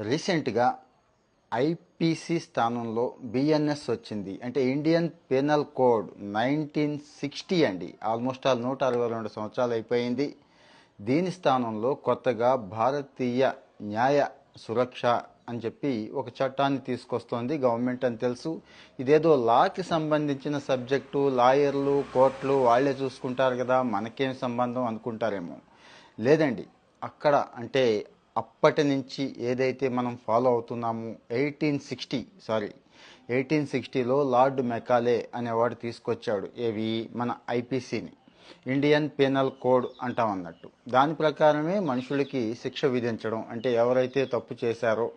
రీసెంట్గా ఐపీసీ స్థానంలో బిఎన్ఎస్ వచ్చింది. అంటే Indian penal code nineteen sixty అండి. ఆల్మోస్ట్ ఆల్ నూట అరవై రెండు సంవత్సరాలు అయిపోయింది. దీని స్థానంలో కొత్తగా భారతీయ న్యాయ సురక్ష అని చెప్పి ఒక చట్టాన్ని తీసుకొస్తోంది గవర్నమెంట్ అని తెలుసు. ఇదేదో లాకి సంబంధించిన సబ్జెక్టు లాయర్లు కోర్టులు వాళ్ళే చూసుకుంటారు కదా మనకేం సంబంధం అనుకుంటారేమో. లేదండి అక్కడ అంటే అప్పటి నుంచి ఏదైతే మనం ఫాలో అవుతున్నామో ఎయిటీన్ సిక్స్టీ సారీ ఎయిటీన్ సిక్స్టీలో లార్డ్ మెకాలే అనేవాడు తీసుకొచ్చాడు. ఏవి? మన ఐపీసీని. ఇండియన్ పీనల్ కోడ్ అంటాం అన్నట్టు. దాని ప్రకారమే మనుషులకి శిక్ష విధించడం. అంటే ఎవరైతే తప్పు చేశారో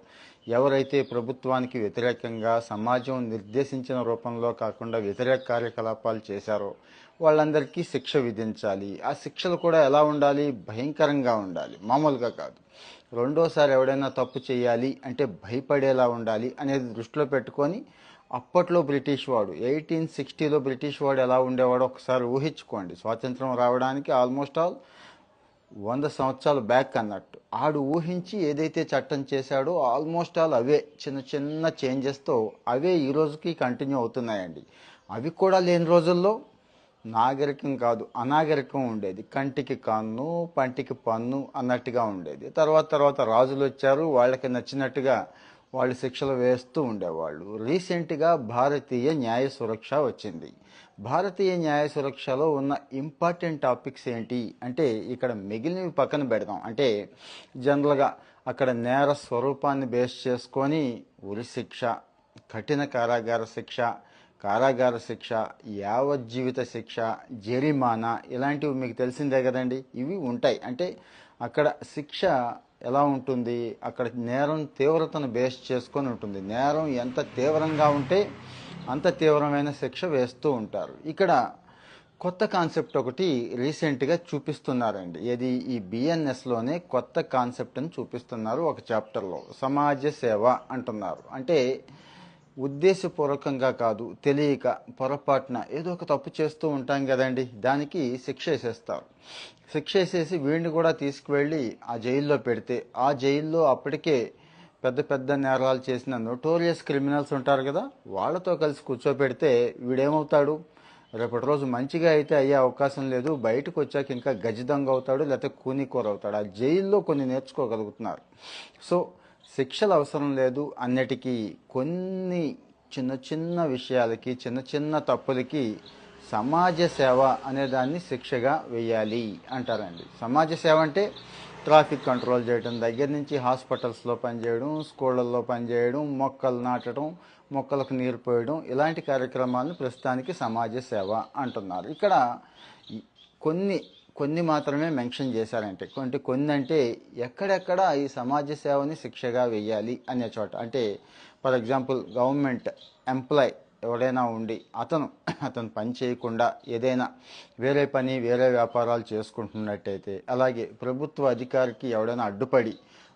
ఎవరైతే ప్రభుత్వానికి వ్యతిరేకంగా సమాజం నిర్దేశించిన రూపంలో కాకుండా వ్యతిరేక కార్యకలాపాలు చేశారో వాళ్ళందరికీ శిక్ష విధించాలి. ఆ శిక్షలు కూడా ఎలా ఉండాలి? భయంకరంగా ఉండాలి. మామూలుగా కాదు. రెండోసారి ఎవడైనా తప్పు చేయాలి అంటే భయపడేలా ఉండాలి అనేది దృష్టిలో పెట్టుకొని అప్పట్లో బ్రిటిష్ వాడు ఎయిటీన్ సిక్స్టీలో బ్రిటిష్ వాడు ఎలా ఉండేవాడో ఒకసారి ఊహించుకోండి. స్వాతంత్రం రావడానికి ఆల్మోస్ట్ ఆల్ వంద సంవత్సరాలు బ్యాక్ అన్నట్టు. ఆడు ఊహించి ఏదైతే చట్టం చేశాడో ఆల్మోస్ట్ ఆల్ అవే చిన్న చిన్న చేంజెస్తో అవే ఈ రోజుకి కంటిన్యూ అవుతున్నాయండి. అవి కూడా లేని రోజుల్లో నాగరికం కాదు అనాగరికం ఉండేది. కంటికి కన్ను పంటికి పన్ను అన్నట్టుగా ఉండేది. తర్వాత తర్వాత రాజులు వచ్చారు వాళ్ళకి నచ్చినట్టుగా వాళ్ళు శిక్షలు వేస్తూ ఉండేవాళ్ళు. రీసెంట్గా భారతీయ న్యాయ సురక్ష వచ్చింది. భారతీయ న్యాయ సురక్షలో ఉన్న ఇంపార్టెంట్ టాపిక్స్ ఏంటి అంటే ఇక్కడ మిగిలినవి పక్కన పెడదాం. అంటే జనరల్గా అక్కడ నేర స్వరూపాన్ని బేస్ చేసుకొని ఉరి శిక్ష కఠిన కారాగార శిక్ష కారాగార శిక్ష యావజ్జీవిత శిక్ష జరిమానా ఇలాంటివి మీకు తెలిసిందే కదండి. ఇవి ఉంటాయి. అంటే అక్కడ శిక్ష ఎలా ఉంటుంది? అక్కడ నేరం తీవ్రతను బేస్ చేసుకొని ఉంటుంది. నేరం ఎంత తీవ్రంగా ఉంటే అంత తీవ్రమైన శిక్ష వేస్తూ ఉంటారు. ఇక్కడ కొత్త కాన్సెప్ట్ ఒకటి రీసెంట్గా చూపిస్తున్నారండి. ఏది? ఈ బిఎన్ఎస్లోనే కొత్త కాన్సెప్ట్ని చూపిస్తున్నారు ఒక చాప్టర్లో. సమాజ సేవ అంటున్నారు. అంటే ఉద్దేశపూర్వకంగా కాదు తెలియక పొరపాటున ఏదో ఒక తప్పు చేస్తూ ఉంటాం కదండి. దానికి శిక్ష వేసేస్తారు. శిక్ష వేసేసి వీడిని కూడా తీసుకువెళ్ళి ఆ జైల్లో పెడితే ఆ జైల్లో అప్పటికే పెద్ద పెద్ద నేరాలు చేసిన నోటోరియస్ క్రిమినల్స్ ఉంటారు కదా వాళ్ళతో కలిసి కూర్చోపెడితే వీడేమవుతాడు? రేపటి రోజు మంచిగా అయితే అయ్యే అవకాశం లేదు. బయటకు వచ్చాక ఇంకా గజిదంగ అవుతాడు లేకపోతే కూనికూర అవుతాడు ఆ జైల్లో కొన్ని నేర్చుకోగలుగుతున్నారు. సో శిక్షలు అవసరం లేదు అన్నిటికీ కొన్ని చిన్న చిన్న విషయాలకి చిన్న చిన్న తప్పులకి సమాజ సేవ అనే దాన్ని శిక్షగా వేయాలి అంటారండి. సమాజ సేవ అంటే ట్రాఫిక్ కంట్రోల్ చేయడం దగ్గర నుంచి హాస్పిటల్స్లో పనిచేయడం స్కూళ్ళల్లో పనిచేయడం మొక్కలు నాటడం మొక్కలకు నీరు పోయడం ఇలాంటి కార్యక్రమాలను ప్రస్తుతానికి సమాజ సేవ అంటున్నారు. ఇక్కడ కొన్ని కొన్ని మాత్రమే మెన్షన్ చేశారంటే అంటే కొన్ని అంటే ఎక్కడెక్కడ ఈ సమాజ సేవని శిక్షగా వేయాలి అనే చోట. అంటే ఫర్ ఎగ్జాంపుల్ గవర్నమెంట్ ఎంప్లాయ్ ఎవడైనా ఉండి అతను అతను పని చేయకుండా ఏదైనా వేరే పని వేరే వ్యాపారాలు చేసుకుంటున్నట్టయితే అలాగే ప్రభుత్వ అధికారికి ఎవడైనా అడ్డుపడి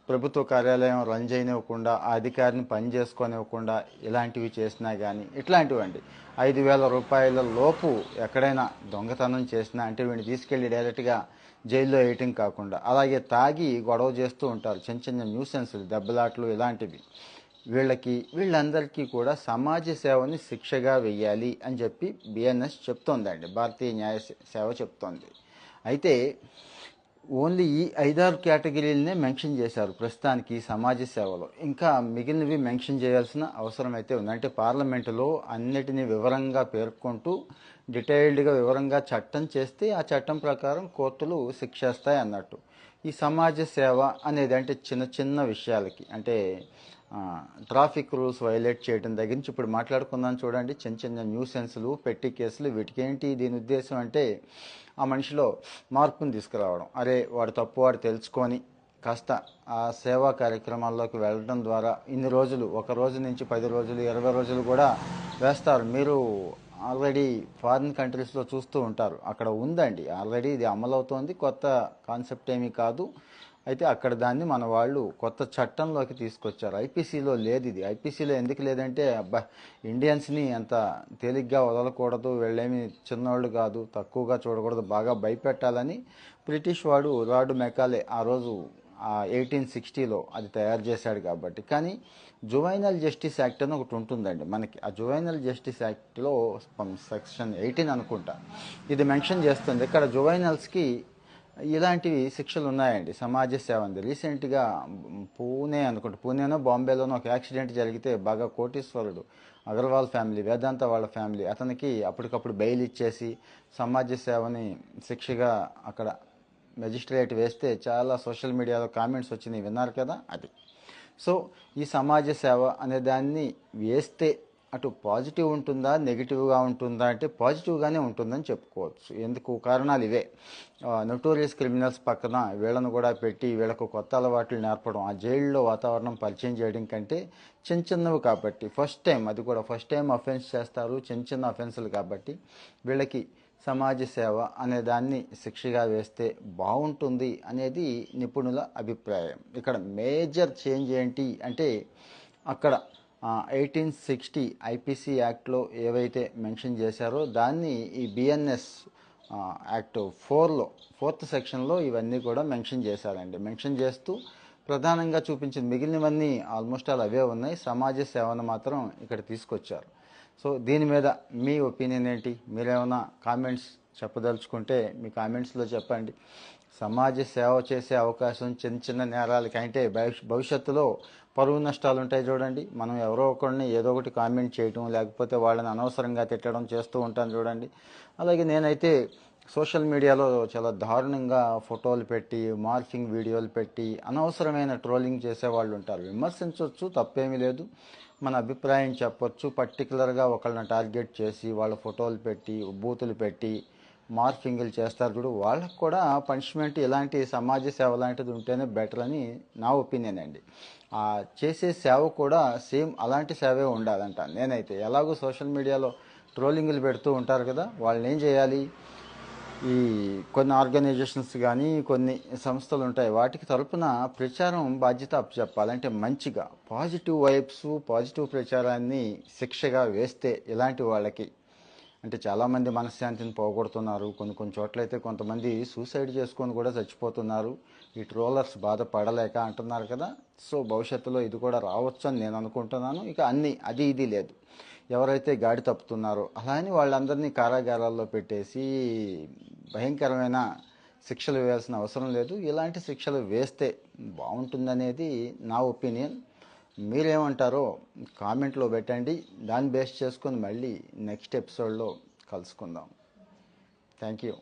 ప్రభుత్వ కార్యాలయం రన్ చేయనివ్వకుండా ఆ అధికారిని పని చేసుకోనివ్వకుండా ఇలాంటివి చేసినా కానీ ఇట్లాంటివండి. ఐదు వేల రూపాయల లోపు ఎక్కడైనా దొంగతనం చేసినా అంటే వీడిని తీసుకెళ్ళి డైరెక్ట్గా జైల్లో వేయటం కాకుండా అలాగే తాగి గొడవ చేస్తూ ఉంటారు. చిన్న చిన్న న్యూసెన్స్లు దెబ్బలాట్లు ఇలాంటివి. వీళ్ళకి వీళ్ళందరికీ కూడా సమాజ సేవని శిక్షగా వెయ్యాలి అని చెప్పి బిఎన్ఎస్ చెప్తోందండి. భారతీయ న్యాయ సేవ చెప్తోంది. అయితే ఓన్లీ ఈ ఐదారు కేటగిరీలనే మెన్షన్ చేశారు ప్రస్తుతానికి ఈ సమాజ సేవలో. ఇంకా మిగిలినవి మెన్షన్ చేయాల్సిన అవసరం అయితే ఉంది. అంటే పార్లమెంటులో అన్నిటినీ వివరంగా పేర్కొంటూ డీటెయిల్డ్గా వివరంగా చట్టం చేస్తే ఆ చట్టం ప్రకారం కోర్టులు శిక్షేస్తాయి అన్నట్టు. ఈ సమాజ సేవ అనేది అంటే చిన్న చిన్న విషయాలకి అంటే ట్రాఫిక్ రూల్స్ వైలేట్ చేయడం దగ్గర నుంచి ఇప్పుడు మాట్లాడుకుందాం చూడండి. చిన్న చిన్న న్యూసెన్స్లు పెట్టి కేసులు వీటికేంటి దీని ఉద్దేశం అంటే ఆ మనిషిలో మార్పును తీసుకురావడం. అరే వాడు తప్పు వాడు తెలుసుకొని కాస్త ఆ సేవా కార్యక్రమాల్లోకి వెళ్ళడం ద్వారా ఇన్ని రోజులు ఒక రోజు నుంచి పది రోజులు ఇరవై రోజులు కూడా వేస్తారు. మీరు ఆల్రెడీ ఫారిన్ కంట్రీస్లో చూస్తూ ఉంటారు. అక్కడ ఉందండి. ఆల్రెడీ ఇది అమలవుతోంది. కొత్త కాన్సెప్ట్ ఏమీ కాదు. అయితే అక్కడ దాన్ని మన వాళ్ళు కొత్త చట్టంలోకి తీసుకొచ్చారు. ఐపీసీలో లేదు ఇది. ఐపీసీలో ఎందుకు లేదంటే అబ్బా ఇండియన్స్ని అంత తేలిగ్గా వదలకూడదు వీళ్ళేమి చిన్నవాళ్ళు కాదు తక్కువగా చూడకూడదు బాగా భయపెట్టాలని బ్రిటిష్ వాడు రాడు మెకాలే ఆ రోజు ఎయిటీన్ సిక్స్టీలో అది తయారు చేశాడు కాబట్టి. కానీ జువైనల్ జస్టిస్ యాక్ట్ అని ఒకటి ఉంటుందండి మనకి. ఆ జువైనల్ జస్టిస్ యాక్ట్లో సెక్షన్ ఎయిటీన్ అనుకుంటా ఇది మెన్షన్ చేస్తుంది. ఇక్కడ జువైనల్స్కి ఇలాంటివి శిక్షలు ఉన్నాయండి సమాజ సేవ అంది రీసెంట్గా పూణే అనుకుంటా పూణేనో బాంబేలోనో ఒక యాక్సిడెంట్ జరిగితే బాగా కోటీశ్వరుడు. అగర్వాల్ ఫ్యామిలీ వేదాంత వాళ్ళ ఫ్యామిలీ అతనికి అప్పటికప్పుడు బెయిల్ ఇచ్చేసి సమాజ సేవని శిక్షగా అక్కడ మెజిస్ట్రేట్ వేస్తే చాలా సోషల్ మీడియాలో కామెంట్స్ వచ్చినాయి విన్నారు కదా అది. సో ఈ సమాజ సేవ అనే దాన్ని వేస్తే అటు పాజిటివ్ ఉంటుందా నెగిటివ్గా ఉంటుందా అంటే పాజిటివ్గానే ఉంటుందని చెప్పుకోవచ్చు. ఎందుకు? కారణాలు ఇవే. నొటోరియస్ క్రిమినల్స్ పక్కన వీళ్ళను కూడా పెట్టి వీళ్ళకు కొత్త అలవాట్లు నేర్పడం ఆ జైల్లో వాతావరణం పరిచయం చేయడం కంటే చిన్న చిన్నవి కాబట్టి ఫస్ట్ టైం అది కూడా ఫస్ట్ టైం అఫెన్స్ చేస్తారు చిన్న చిన్న అఫెన్సులు కాబట్టి వీళ్ళకి సమాజ సేవ అనే దాన్ని శిక్షగా వేస్తే బాగుంటుంది అనేది నిపుణుల అభిప్రాయం. ఇక్కడ మేజర్ చేంజ్ ఏంటి అంటే అక్కడ ఎయిటీన్ సిక్స్టీ ఐపీసీ యాక్ట్లో ఏవైతే మెన్షన్ చేశారో దాన్ని ఈ బిఎన్ఎస్ యాక్ట్ ఫోర్లో ఫోర్త్ సెక్షన్లో ఇవన్నీ కూడా మెన్షన్ చేశారండి. మెన్షన్ చేస్తూ ప్రధానంగా చూపించిన మిగిలినవన్నీ ఆల్మోస్ట్ ఆల్ అవే ఉన్నాయి. సమాజ సేవను మాత్రం ఇక్కడ తీసుకొచ్చారు. సో దీని మీద మీ ఒపీనియన్ ఏంటి? మీరేమైనా కామెంట్స్ చెప్పదలుచుకుంటే మీ కామెంట్స్లో చెప్పండి. సమాజ సేవ చేసే అవకాశం చిన్న చిన్న నేరాలకి అంటే భవిష్యత్తులో పరువు నష్టాలు ఉంటాయి చూడండి. మనం ఎవరో ఒకరిని ఏదో ఒకటి కామెంట్ చేయటం లేకపోతే వాళ్ళని అనవసరంగా తిట్టడం చేస్తూ ఉంటాను చూడండి. అలాగే నేనైతే సోషల్ మీడియాలో చాలా దారుణంగా ఫోటోలు పెట్టి మార్ఫింగ్ వీడియోలు పెట్టి అనవసరమైన ట్రోలింగ్ చేసే వాళ్ళు ఉంటారు. విమర్శించవచ్చు తప్పేమీ లేదు. మన అభిప్రాయం చెప్పొచ్చు. పర్టికులర్గా ఒకళ్ళని టార్గెట్ చేసి వాళ్ళ ఫోటోలు పెట్టి బూతులు పెట్టి మార్ఫింగ్లు చేస్తారు చూడు వాళ్ళకు కూడా పనిష్మెంట్ ఇలాంటి సమాజ సేవ లాంటిది ఉంటేనే బెటర్ అని నా ఒపీనియన్ అండి. ఆ చేసే సేవ కూడా సేమ్ అలాంటి సేవే ఉండాలంట. నేనైతే ఎలాగో సోషల్ మీడియాలో ట్రోలింగ్లు పెడుతూ ఉంటారు కదా వాళ్ళని ఏం చేయాలి? ఈ కొన్ని ఆర్గనైజేషన్స్ కానీ కొన్ని సంస్థలు ఉంటాయి వాటికి తరపున ప్రచారం బాధ్యత చెప్పాలంటే మంచిగా పాజిటివ్ వైబ్స్ పాజిటివ్ ప్రచారాన్ని శిక్షగా వేస్తే ఇలాంటి వాళ్ళకి అంటే చాలామంది మనశ్శాంతిని పోగొడుతున్నారు. కొన్ని కొన్ని చోట్ల అయితే కొంతమంది సూసైడ్ చేసుకొని కూడా చచ్చిపోతున్నారు. ఈ ట్రోలర్స్ బాధపడలేక అంటున్నారు కదా. సో భవిష్యత్తులో ఇది కూడా రావచ్చు అని నేను అనుకుంటున్నాను. ఇక అన్ని అది ఇది లేదు. ఎవరైతే గాడి తప్పుతున్నారో అలా అని వాళ్ళందరినీ కారాగారాల్లో పెట్టేసి భయంకరమైన శిక్షలు వేయాల్సిన అవసరం లేదు. ఇలాంటి శిక్షలు వేస్తే బాగుంటుందనేది నా ఒపీనియన్. మీరేమంటారో కామెంట్లో పెట్టండి. దాన్ని బేస్ చేసుకొని మళ్ళీ నెక్స్ట్ ఎపిసోడ్లో కలుసుకుందాం. Thank you.